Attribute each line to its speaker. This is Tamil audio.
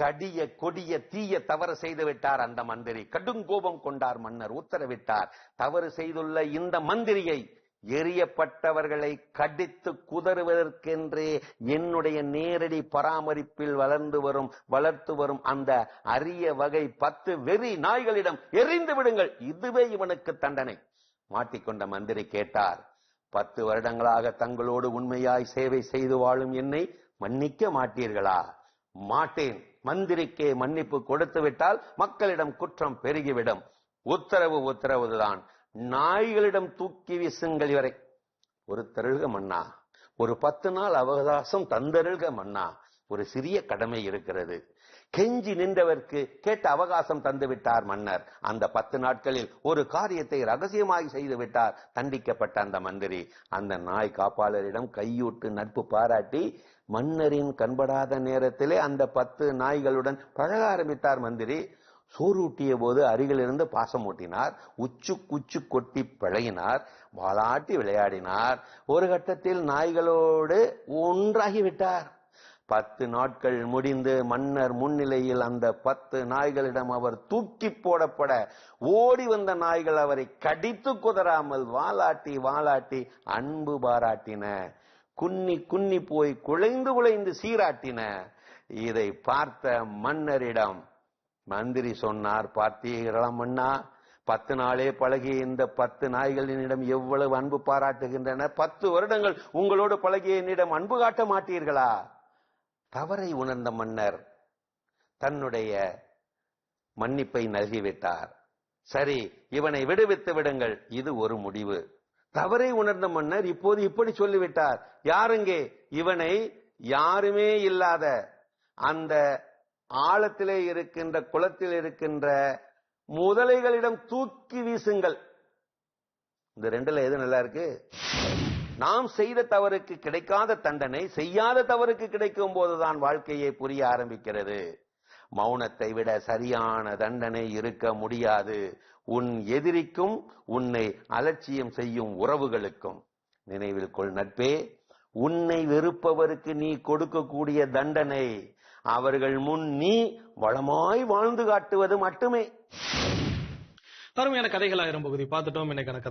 Speaker 1: கடிய கொடிய தீய தவறு செய்து விட்டார் அந்த மந்திரி. கடுங்கோபம் கொண்டார் மன்னர் உத்தரவிட்டார். தவறு செய்துள்ள இந்த மந்திரியை எரியப்பட்டவர்களை கடித்து குதறுவதற்கென்றே என்னுடைய நேரடி பராமரிப்பில் வளர்ந்து வரும் வளர்த்து வரும் அந்த அரிய வகை பத்து வெறி நாய்களிடம் எரிந்து விடுங்கள். இதுவே இவனுக்கு தண்டனை. மாட்டிக்கொண்ட மந்திரி கேட்டார். பத்து வருடங்களாக தங்களோடு உண்மையாய் சேவை செய்து வாழும் என்னை மன்னிக்க மாட்டீர்களா? மாட்டேன். மந்திரிக்கே மன்னிப்பு கொடுத்து விட்டால் மக்களிடம் குற்றம் பெருகிவிடும். உத்தரவு உத்தரவுதான். நாய்களிடம் தூக்கி வீசுங்கள் இவரை. ஒரு தருக மன்னா. ஒரு பத்து நாள் அவகாசம் தந்தருக மன்னா. ஒரு சிறிய கடமை இருக்கிறது. கெஞ்சி நின்றவர்க்கு கேட்ட அவகாசம் தந்துவிட்டார் மன்னர். அந்த பத்து நாட்களில் ஒரு காரியத்தை ரகசியமாய் செய்து விட்டார் தண்டிக்கப்பட்ட அந்த மந்திரி. அந்த நாய் காப்பாளரிடம் கையூட்டு நட்பு பாராட்டி மன்னரின் கண்படாத நேரத்திலே அந்த பத்து நாய்களுடன் பழக ஆரம்பித்தார் மந்திரி. சோறூட்டிய போது அருகிலிருந்து பாசம் ஓட்டினார் உச்சு குச்சு கொட்டி பழகினார் வாளாட்டி விளையாடினார். ஒரு கட்டத்தில் நாய்களோடு ஒன்றாகிவிட்டார் பத்து நாட்கள் முடிந்து மன்னர் முன்னிலையில் அந்த பத்து நாய்களிடம் அவர் தூக்கி போடப்பட ஓடி வந்த நாய்கள் அவரை கடித்து குதறாமல் வாலாட்டி வாலாட்டி அன்பு பாராட்டின. குன்னி குன்னி போய் குழைந்து குழைந்து சீராட்டின. இதை பார்த்த மன்னரிடம் மந்திரி சொன்னார் பார்த்தீர்களா மன்னா பத்து நாளே பழகிய இந்த பத்து நாய்களினிடம் எவ்வளவு அன்பு பாராட்டுகின்றன. பத்து வருடங்கள் உங்களோடு பழகிய என்னிடம் அன்பு காட்ட மாட்டீர்களா? தவறை உணர்ந்த மன்னர் தன்னுடைய மன்னிப்பை நல்கிவிட்டார். சரி இவனை விடுவித்து விடுங்கள். இது ஒரு முடிவு. தவறை உணர்ந்த மன்னர் இப்போது இப்படி சொல்லிவிட்டார். யாருங்கே இவனை யாருமே இல்லாத அந்த ஆழத்திலே இருக்கின்ற குளத்தில் இருக்கின்ற முதலைகளிடம் தூக்கி வீசுங்கள். இந்த ரெண்டுல எது நல்லா இருக்கு? நாம் செய்த தவறுக்கு கிடைக்காத தண்டனை செய்யாத தவறுக்கு கிடைக்கும் போதுதான் வாழ்க்கையை புரிய ஆரம்பிக்கிறது. மௌனத்தை விட சரியான தண்டனை இருக்க முடியாது. உன் எதிரிக்கும் உன்னை அலட்சியம் செய்யும் உறவுகளுக்கும். நினைவில் கொள் நட்பே உன்னை வெறுப்பவருக்கு நீ கொடுக்கக்கூடிய தண்டனை. அவர்கள் முன் நீ வளமாய் வாழ்ந்து காட்டுவது மட்டுமே.
Speaker 2: அருமையான கதைகள் ஆயிரம் பகுதி. பார்த்துட்டோம் எனக்கான கதை.